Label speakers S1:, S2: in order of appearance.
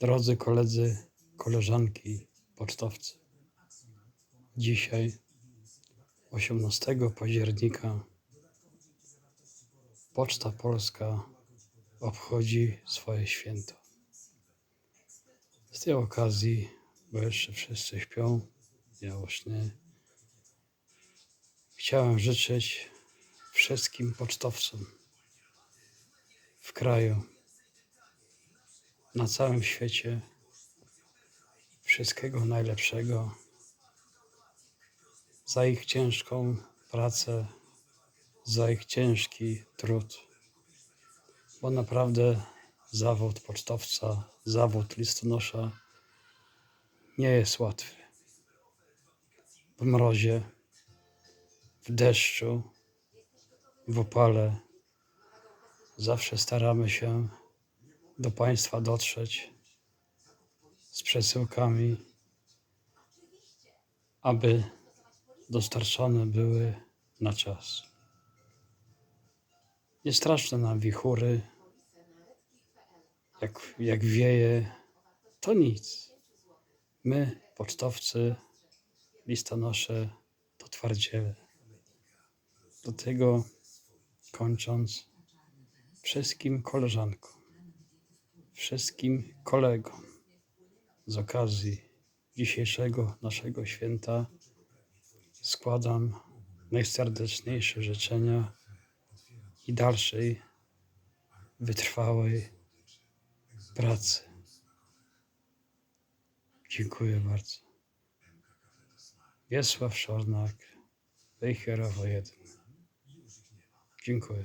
S1: Drodzy koledzy, koleżanki, pocztowcy. Dzisiaj, 18 października, Poczta Polska obchodzi swoje święto. Z tej okazji, bo jeszcze wszyscy śpią, ja już nie, chciałem życzyć wszystkim pocztowcom w kraju, na całym świecie wszystkiego najlepszego za ich ciężką pracę, za ich ciężki trud, bo naprawdę zawód pocztowca, zawód listonosza nie jest łatwy. W mrozie, w deszczu, w upale zawsze staramy się do Państwa dotrzeć z przesyłkami, aby dostarczone były na czas. Nie straszne nam wichury, jak, jak wieje, to nic. My, pocztowcy, listonosze, to twardziele. Do tego kończąc, wszystkim koleżankom, wszystkim kolegom z okazji dzisiejszego naszego święta składam najserdeczniejsze życzenia i dalszej wytrwałej pracy. Dziękuję bardzo. Wiesław Szornak, Wejherowo 1. Dziękuję.